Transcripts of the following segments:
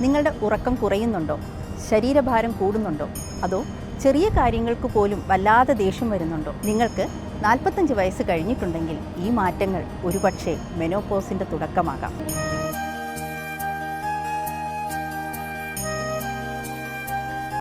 നിങ്ങളുടെ ഉറക്കം കുറയുന്നുണ്ടോ? ശരീരഭാരം കൂടുന്നുണ്ടോ? അതോ ചെറിയ കാര്യങ്ങൾക്ക് പോലും വല്ലാതെ ദേഷ്യം വരുന്നുണ്ടോ? നിങ്ങൾക്ക് നാൽപ്പത്തഞ്ച് വയസ്സ് കഴിഞ്ഞിട്ടുണ്ടെങ്കിൽ ഈ മാറ്റങ്ങൾ ഒരുപക്ഷെ മെനോപോസിന്റെ തുടക്കമാകാം.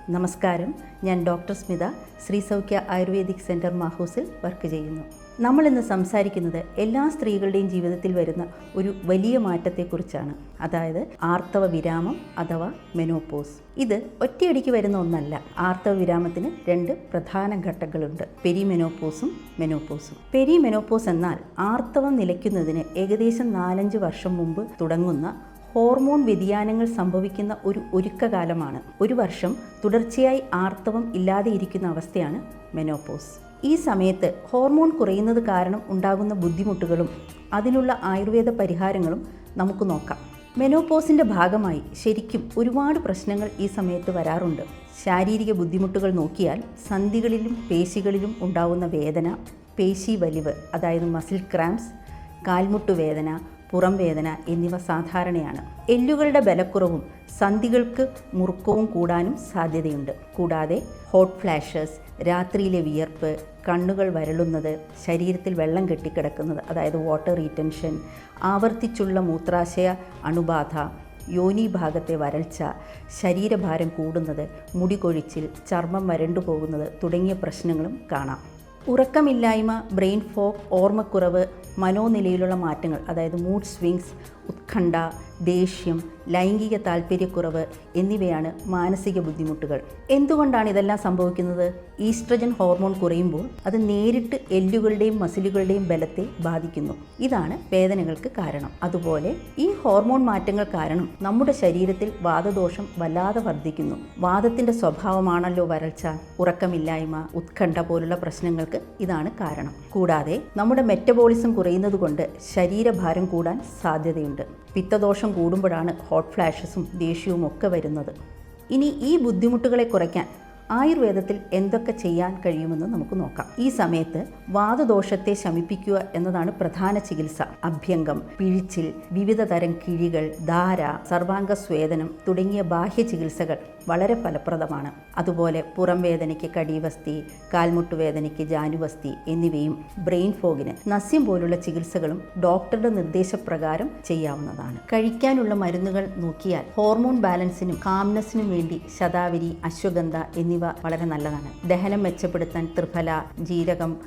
നമസ്കാരം. ഞാൻ ഡോക്ടർ സ്മിത ശ്രീ സൗഖ്യ ആയുർവേദിക് സെന്റർ മാഹൂസിൽ വർക്ക് ചെയ്യുന്നു. നമ്മളിന്ന് സംസാരിക്കുന്നത് എല്ലാ സ്ത്രീകളുടെയും ജീവിതത്തിൽ വരുന്ന ഒരു വലിയ മാറ്റത്തെക്കുറിച്ചാണ്. അതായത് ആർത്തവ വിരാമം അഥവാ മെനോപോസ് ഇത് ഒറ്റയടിക്ക് വരുന്ന ഒന്നല്ല. ആർത്തവ വിരാമത്തിന് രണ്ട് പ്രധാന ഘട്ടങ്ങളുണ്ട്. പെരിമെനോപോസും മെനോപോസും പെരിമെനോപോസ് എന്നാൽ ആർത്തവം നിലയ്ക്കുന്നതിന് ഏകദേശം നാലഞ്ച് വർഷം മുമ്പ് തുടങ്ങുന്ന ഹോർമോൺ വ്യതിയാനങ്ങൾ സംഭവിക്കുന്ന ഒരു ഒരുക്കകാലമാണ്. ഒരു വർഷം തുടർച്ചയായി ആർത്തവം ഇല്ലാതെ ഇരിക്കുന്ന അവസ്ഥയാണ് മെനോപോസ് ഈ സമയത്ത് ഹോർമോൺ കുറയുന്നത് കാരണം ഉണ്ടാകുന്ന ബുദ്ധിമുട്ടുകളും അതിനുള്ള ആയുർവേദ പരിഹാരങ്ങളും നമുക്ക് നോക്കാം. മെനോപോസിന്റെ ഭാഗമായി ശരിക്കും ഒരുപാട് പ്രശ്നങ്ങൾ ഈ സമയത്ത് വരാറുണ്ട്. ശാരീരിക ബുദ്ധിമുട്ടുകൾ നോക്കിയാൽ സന്ധികളിലും പേശികളിലും ഉണ്ടാകുന്ന വേദന പേശി വലിവ് അതായത് മസിൽ ക്രാംസ് കാൽമുട്ടുവേദന പുറം വേദന എന്നിവ സാധാരണയാണ്. എല്ലുകളുടെ ബലക്കുറവും സന്ധികൾക്ക് മുറുക്കവും കൂടാനും സാധ്യതയുണ്ട്. കൂടാതെ ഹോട്ട് ഫ്ലാഷസ് രാത്രിയിലെ വിയർപ്പ് കണ്ണുകൾ വരളുന്നത് ശരീരത്തിൽ വെള്ളം കെട്ടിക്കിടക്കുന്നത് അതായത് വാട്ടർ റീറ്റൻഷൻ ആവർത്തിച്ചുള്ള മൂത്രാശയ അണുബാധ യോനി ഭാഗത്തെ വരൾച്ച ശരീരഭാരം കൂടുന്നത് മുടി കൊഴിച്ചിൽ ചർമ്മം വരണ്ടു പോകുന്നത് തുടങ്ങിയ പ്രശ്നങ്ങളും കാണാം. ഉറക്കമില്ലായ്മ ബ്രെയിൻ ഫോഗ് ഓർമ്മക്കുറവ് മനോനിലയിലുള്ള മാറ്റങ്ങൾ അതായത് മൂഡ് സ്വിങ്സ് ഉത്കണ്ഠ ദേഷ്യം ലൈംഗിക താല്പര്യക്കുറവ് എന്നിവയാണ് മാനസിക ബുദ്ധിമുട്ടുകൾ. എന്തുകൊണ്ടാണ് ഇതെല്ലാം സംഭവിക്കുന്നത്? ഈസ്ട്രജൻ ഹോർമോൺ കുറയുമ്പോൾ അത് നേരിട്ട് എല്ലുകളുടെയും മസിലുകളുടെയും ബലത്തെ ബാധിക്കുന്നു. ഇതാണ് വേദനകൾക്ക് കാരണം. അതുപോലെ ഈ ഹോർമോൺ മാറ്റങ്ങൾ കാരണം നമ്മുടെ ശരീരത്തിൽ വാദദോഷം വല്ലാതെ വർദ്ധിക്കുന്നു. വാദത്തിന്റെ സ്വഭാവമാണല്ലോ വരൾച്ച ഉറക്കമില്ലായ്മ ഉത്കണ്ഠ പോലുള്ള പ്രശ്നങ്ങൾക്ക് ഇതാണ് കാരണം. കൂടാതെ നമ്മുടെ മെറ്റബോളിസം കുറയുന്നത് കൊണ്ട് ശരീരഭാരം കൂടാൻ സാധ്യതയുണ്ട്. പിത്തദോഷം കൂടുമ്പോഴാണ് ഹോട്ട് ഫ്ലാഷസും ദേഷ്യവും ഒക്കെ വരുന്നത്. ഇനി ഈ ബുദ്ധിമുട്ടുകളെ കുറയ്ക്കാൻ ആയുർവേദത്തിൽ എന്തൊക്കെ ചെയ്യാൻ കഴിയുമെന്ന് നമുക്ക് നോക്കാം. ഈ സമയത്ത് വാതദോഷത്തെ ശമിപ്പിക്കുക എന്നതാണ് പ്രധാന ചികിത്സ. അഭ്യംഗം പിഴിച്ചിൽ വിവിധ തരം കിഴികൾ ധാര സർവാംഗ സ്വേദനം തുടങ്ങിയ ബാഹ്യ ചികിത്സകൾ വളരെ ഫലപ്രദമാണ്. അതുപോലെ പുറം വേദനയ്ക്ക് കടിവസ്തി കാൽമുട്ട് വേദനയ്ക്ക് ജാനുവസ്തി എന്നിവയും ബ്രെയിൻ ഫോഗിന് നസ്യം പോലുള്ള ചികിത്സകളും ഡോക്ടറുടെ നിർദ്ദേശപ്രകാരം ചെയ്യാവുന്നതാണ്. കഴിക്കാനുള്ള മരുന്നുകൾ നോക്കിയാൽ ഹോർമോൺ ബാലൻസിനും കാംനെസ്സിനും വേണ്ടി ശതാവരി അശ്വഗന്ധ എന്നിവ വളരെ നല്ലതാണ്. ദഹനം മെച്ചപ്പെടുത്താൻ ത്രിഫല ജീരകം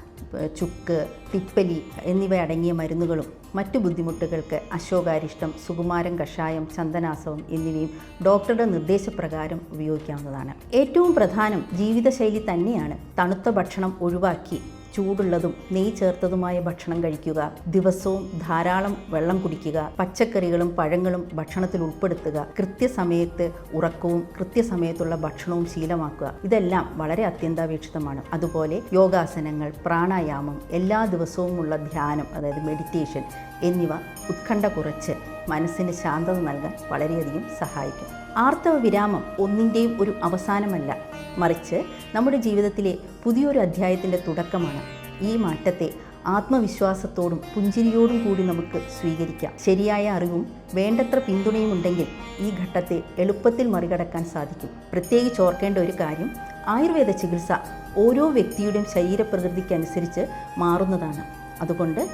ചുക്ക് തിപ്പലി എന്നിവ അടങ്ങിയ മരുന്നുകളും മറ്റു ബുദ്ധിമുട്ടുകൾക്ക് അശോകാരിഷ്ടം സുകുമാരം കഷായം ചന്ദനാസവം എന്നിവയും ഡോക്ടറുടെ നിർദ്ദേശപ്രകാരം ഉപയോഗിക്കാവുന്നതാണ്. ഏറ്റവും പ്രധാനം ജീവിതശൈലി തന്നെയാണ് തണുത്ത ഭക്ഷണം ഒഴിവാക്കി ചൂടുള്ളതും നെയ് ചേർത്തതുമായ ഭക്ഷണം കഴിക്കുക. ദിവസവും ധാരാളം വെള്ളം കുടിക്കുക. പച്ചക്കറികളും പഴങ്ങളും ഭക്ഷണത്തിൽ ഉൾപ്പെടുത്തുക. കൃത്യസമയത്ത് ഉറക്കവും കൃത്യസമയത്തുള്ള ഭക്ഷണവും ശീലമാക്കുക. ഇതെല്ലാം വളരെ അത്യന്താപേക്ഷിതമാണ്. അതുപോലെ യോഗാസനങ്ങൾ പ്രാണായാമം എല്ലാ ദിവസവുമുള്ള ധ്യാനം അതായത് മെഡിറ്റേഷൻ എന്നിവ ഉത്കണ്ഠ കുറച്ച് മനസ്സിന് ശാന്തത നൽകാൻ വളരെയധികം സഹായിക്കും. ആർത്തവ വിരാമം ഒന്നിന്റെയും ഒരു അവസാനമല്ല. മറിച്ച് നമ്മുടെ ജീവിതത്തിലെ പുതിയൊരു അധ്യായത്തിന്റെ തുടക്കമാണ്. ഈ മാറ്റത്തെ ആത്മവിശ്വാസത്തോടും പുഞ്ചിരിയോടും കൂടി നമുക്ക് സ്വീകരിക്കാം. ശരിയായ അറിവും വേണ്ടത്ര പിന്തുണയും ഉണ്ടെങ്കിൽ ഈ ഘട്ടത്തെ എളുപ്പത്തിൽ മറികടക്കാൻ സാധിക്കും. പ്രത്യേകിച്ച് ഓർക്കേണ്ട ഒരു കാര്യം ആയുർവേദ ചികിത്സ ഓരോ വ്യക്തിയുടെയും ശരീരപ്രകൃതിക്കനുസരിച്ച് മാറുന്നതാണ്. അതുകൊണ്ട്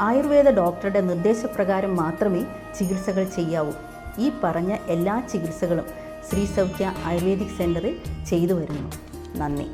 ആയുർവേദ ഡോക്ടറുടെ നിർദ്ദേശപ്രകാരം മാത്രമേ ചികിത്സകൾ ചെയ്യാവൂ. ഈ പറഞ്ഞ എല്ലാ ചികിത്സകളും ശ്രീ സൗഖ്യ ആയുർവേദിക് സെന്ററിൽ ചെയ്തു വരുന്നു. നന്ദി.